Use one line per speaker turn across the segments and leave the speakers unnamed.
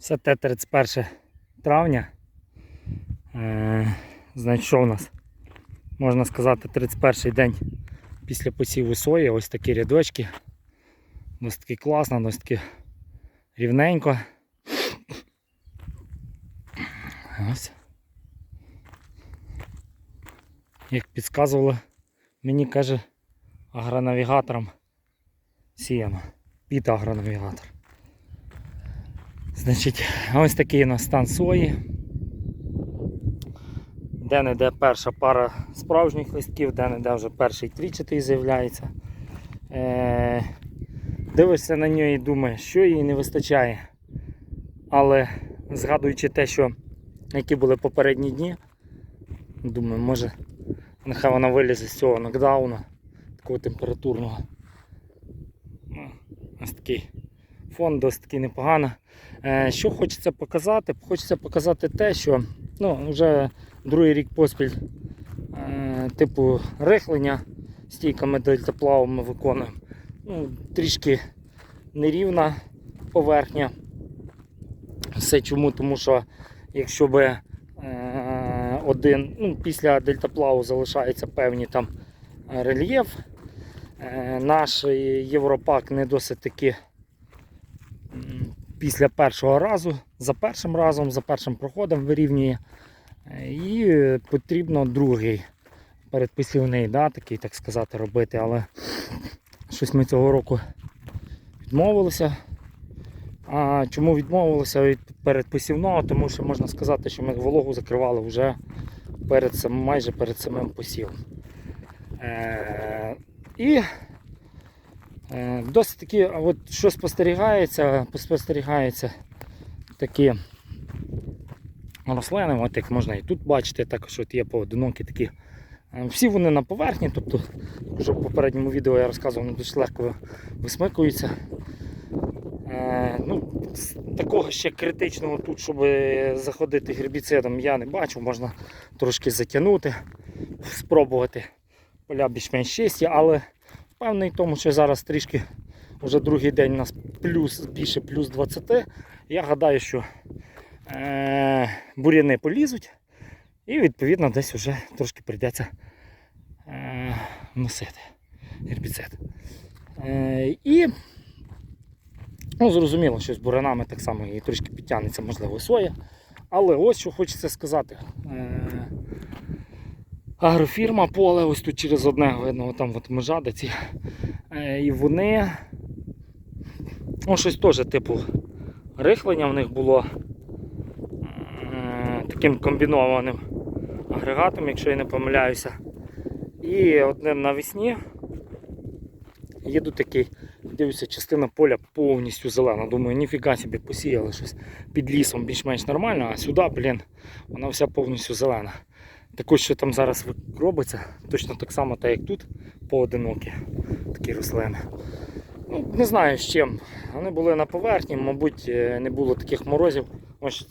Все те 31 травня. Е, значить, що у нас? Можна сказати, 31 день після посіву сої. Ось такі рядочки. Досить таки класно, досить таки рівненько. Ось. Як підказували, мені каже агронавігатором сіяно. Під агронавігатор. Значить, ось такий у нас стан сої. Де-не-де перша пара справжніх листків, де-не-де вже перший трічатий з'являється. Е, дивишся на нього і думаєш, що їй не вистачає. Але згадуючи те, що які були попередні дні, думаю, може нехай вона вилізе з цього нокдауну, такого температурного. Ну, ось такий фон досить таки непогано. Е, Що хочеться показати? Хочеться показати те, що ну, вже другий рік поспіль е, типу рихлення стійками дельтаплаву ми виконуємо. Ну, трішки нерівна поверхня. Все чому? Тому що якщо би е, один, ну, після дельтаплаву залишається певні там рельєф, наш Європак не досить таки після першого разу, за першим разом, за першим проходом вирівнює. І потрібно другий передпосівний, да, такий, так сказати, робити, але щось ми цього року відмовилися. А чому відмовилися від передпосівного? Тому що можна сказати, що ми вологу закривали вже перед майже перед самим посівом. Е, і досить таки, от що спостерігається, спостерігається такі рослини, от як можна і тут бачити, також от є поодинокі такі. Е, Всі вони на поверхні, тобто, вже в попередньому відео я розказував, дуже легко висмикуються. Е, ну, такого ще критичного тут, щоб заходити гербіцидом, я не бачу, можна трошки затягнути, спробувати поля більш-менш чисті, але впевнений в тому, що зараз трішки вже другий день у нас плюс, більше плюс 20. Я гадаю, що е, бур'яни полізуть і відповідно десь вже трошки прийдеться е, носити гербіцид. Е, і Ну, зрозуміло, що з бурянами так само і трішки підтягнеться, можливо, соя. Але ось що хочеться сказати. Е, Агрофірма поле, ось тут через одне видно, там от межа де ці. Е, І вони. Ну, щось теж типу рихлення в них було таким комбінованим агрегатом, якщо я не помиляюся. І одним навесні їду такий. Дивлюся, частина поля повністю зелена. Думаю, ніфіга собі посіяли щось під лісом більш-менш нормально, а сюди, блін, вона вся повністю зелена. Також, що там зараз робиться, точно так само, так як тут, поодинокі такі рослини. Ну, не знаю з чим. Вони були на поверхні, мабуть, е, не було таких морозів. Ось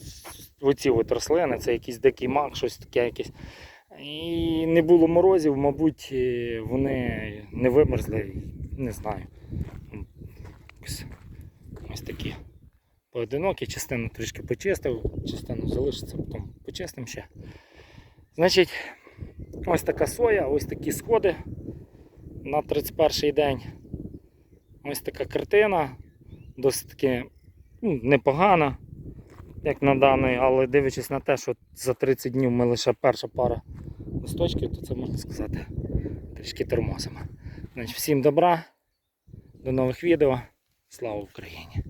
оці от рослини, це якийсь дикий мак, щось таке якесь. І не було морозів, мабуть, е, вони не вимерзли, не знаю. Ось, ось такі поодинокі, частину трішки почистив, частину залишиться, потім почистим ще. Значить, ось така соя, ось такі сходи на 31 день. Ось така картина, досить таки ну, непогана, як на даний, але дивлячись на те, що за 30 днів ми лише перша пара листочків, то це можна сказати трішки тормозимо. Значить, всім добра, до нових відео. Слава Україні!